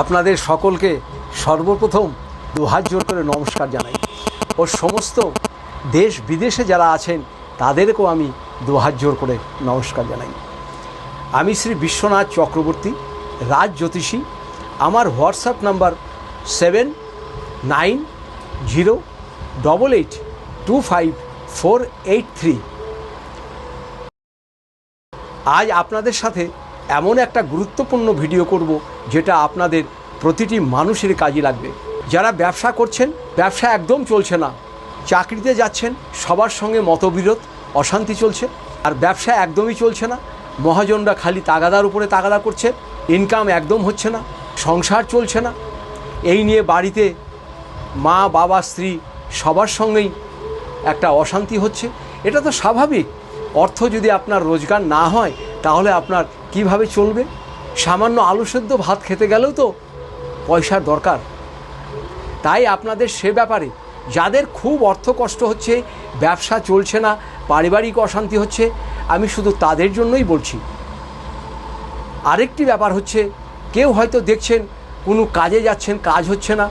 আপনাদের সকলকে সর্বপ্রথম দু হাত জোর করে নমস্কার জানাই। ও সমস্ত দেশ বিদেশে যারা আছেন, তাদেরকেও আমি দু হাত জোর করে নমস্কার জানাই। আমি শ্রী বিশ্বনাথ চক্রবর্তী, রাজ জ্যোতিষী। আমার WhatsApp number seven nine zero double eight two five four eight three. আজ আপনাদের সাথে এমন একটা গুরুত্বপূর্ণ ভিডিও করব যেটা আপনাদের প্রতিটি মানুষের কাজে লাগবে। যারা ব্যবসা করছেন, ব্যবসা একদম চলছে না। চাকরিতে যাচ্ছেন, সবার সঙ্গে মতবিরোধ, অশান্তি চলছে। আর ব্যবসা একদমই চলছে না। মহাজনরা খালি তাগাদার উপরে তাগাদা করছে। ইনকাম একদম হচ্ছে না। সংসার চলছে না। এই নিয়ে বাড়িতে মা, বাবা, স্ত্রী সবার সঙ্গেই একটা অশান্তি হচ্ছে। এটা তো স্বাভাবিক। অর্থ যদি আপনার রোজগার না হয় তাহলে আপনার কীভাবে চলবে? সামান্য আলু সেদ্ধ ভাত খেতে গেলেও তো পয়সার দরকার। তাই আপনাদের সে ব্যাপারে যাদের খুব অর্থ কষ্ট হচ্ছে, ব্যবসা চলছে না, পারিবারিক অশান্তি হচ্ছে, আমি শুধু তাদের জন্যই বলছি। আরেকটি ব্যাপার হচ্ছে, কেউ হয়তো দেখছেন, কোনো কাজে যাচ্ছেন, কাজ হচ্ছে না,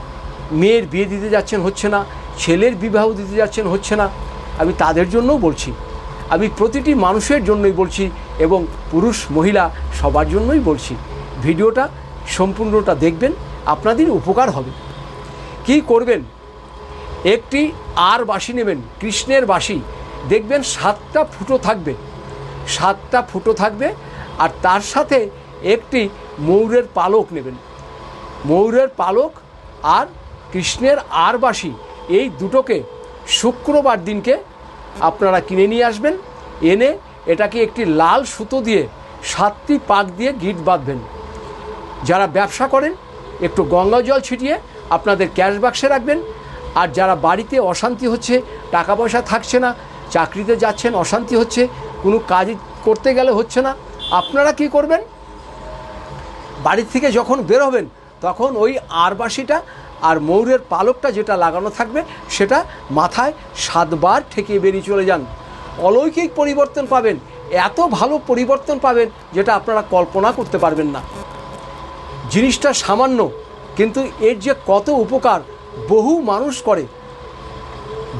মেয়ের বিয়ে দিতে যাচ্ছেন হচ্ছে না, ছেলের বিবাহ দিতে যাচ্ছেন হচ্ছে না, আমি তাদের জন্যও বলছি। আমি প্রতিটি মানুষের জন্যই বলছি এবং পুরুষ, মহিলা সবার জন্যই বলছি। ভিডিওটা সম্পূর্ণটা দেখবেন, আপনাদের উপকার হবে। কি করবেন? একটি আর বাঁশি নেবেন, কৃষ্ণের বাঁশি। দেখবেন সাতটা ফুটো থাকবে। সাতটা ফুটো থাকবে আর তার সাথে একটি ময়ূরের পালক নেবেন। ময়ূরের পালক আর কৃষ্ণের আর বাঁশি, এই দুটোকে শুক্রবার দিনকে আপনারা কিনে নিয়ে আসবেন, এনে এটাকে একটি লাল সুতো দিয়ে সাতটি পাক দিয়ে গিট বাঁধবেন। যারা ব্যবসা করেন, একটু গঙ্গা জল ছিটিয়ে আপনাদের ক্যাশ বাক্সে রাখবেন। আর যারা বাড়িতে অশান্তি হচ্ছে, টাকা পয়সা থাকছে না, চাকরিতে যাচ্ছেন, অশান্তি হচ্ছে, কোনো কাজ করতে গেলে হচ্ছে না, আপনারা কি করবেন? বাড়ি থেকে যখন বেরোবেন তখন ওই আরবাসিটা আর ময়ূরের পালকটা যেটা লাগানো থাকবে, সেটা মাথায় সাতবার ঠেকিয়ে বেরিয়ে চলে যান। অলৌকিক পরিবর্তন পাবেন, এত ভালো পরিবর্তন পাবেন যেটা আপনারা কল্পনা করতে পারবেন না। জিনিসটা সামান্য, কিন্তু এর যে কত উপকার, বহু মানুষ করে।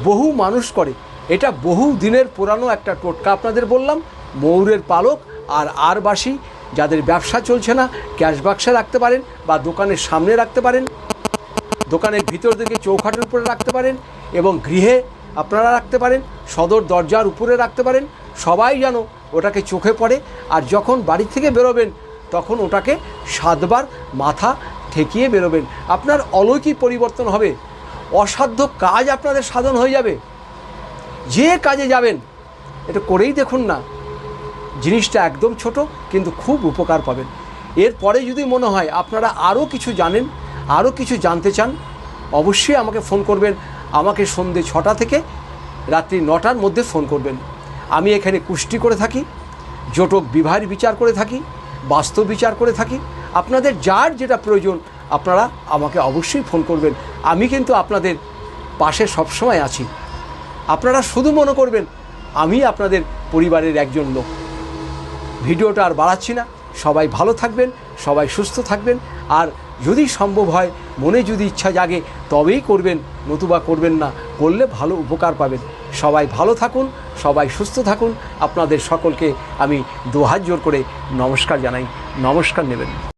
বহু মানুষ করে। এটা বহু দিনের পুরানো একটা টোটকা আপনাদের বললাম, ময়ূরের পালক আর আর বাসি যাদের ব্যবসা চলছে না ক্যাশ বাক্সে রাখতে পারেন বা দোকানের সামনে রাখতে পারেন। দোকানের ভিতর দিকে চৌখাটের উপরে রাখতে পারেন এবং গৃহে আপনারা রাখতে পারেন, সদর দরজার উপরে রাখতে পারেন, সবাই যেন ওটাকে চোখে পড়ে আর যখন বাড়ি থেকে বেরোবেন তখন ওটাকে সাতবার মাথা ঠেকিয়ে বেরোবেন। আপনার অলৌকিক পরিবর্তন হবে, অসাধ্য কাজ আপনাদের সাধন হয়ে যাবে। যে কাজে যাবেন, এটা করেই দেখুন না, জিনিসটা একদম ছোট কিন্তু খুব উপকার পাবেন। এরপরে যদি মনে হয় আপনারা আরও কিছু জানেন আরও কিছু জানতে চান, অবশ্যই আমাকে ফোন করবেন। আমাকে সন্ধে ছটা থেকে রাত্রি নটার মধ্যে ফোন করবেন। আমি এখানে কুষ্টি করে থাকি, জটক বিবাহের বিচার করে থাকি বাস্তব বিচার করে থাকি। আপনাদের যার যেটা প্রয়োজন, আপনারা আমাকে অবশ্যই ফোন করবেন। আমি কিন্তু আপনাদের পাশে সবসময় আছি। আপনারা শুধু মনে করবেন, আমি আপনাদের পরিবারের একজন লোক। ভিডিওটা আর বাড়াচ্ছি না। সবাই ভালো থাকবেন, সবাই সুস্থ থাকবেন। আর যদি সম্ভব হয়, মনে যদি ইচ্ছা জাগে, তবেই করবেন, নতুবা করবেন না, করলে ভালো উপকার পাবেন। সবাই ভালো থাকুন, সবাই সুস্থ থাকুন। আপনাদের সকলকে আমি দুহাজ জোর করে নমস্কার জানাই। নমস্কার নেবেন।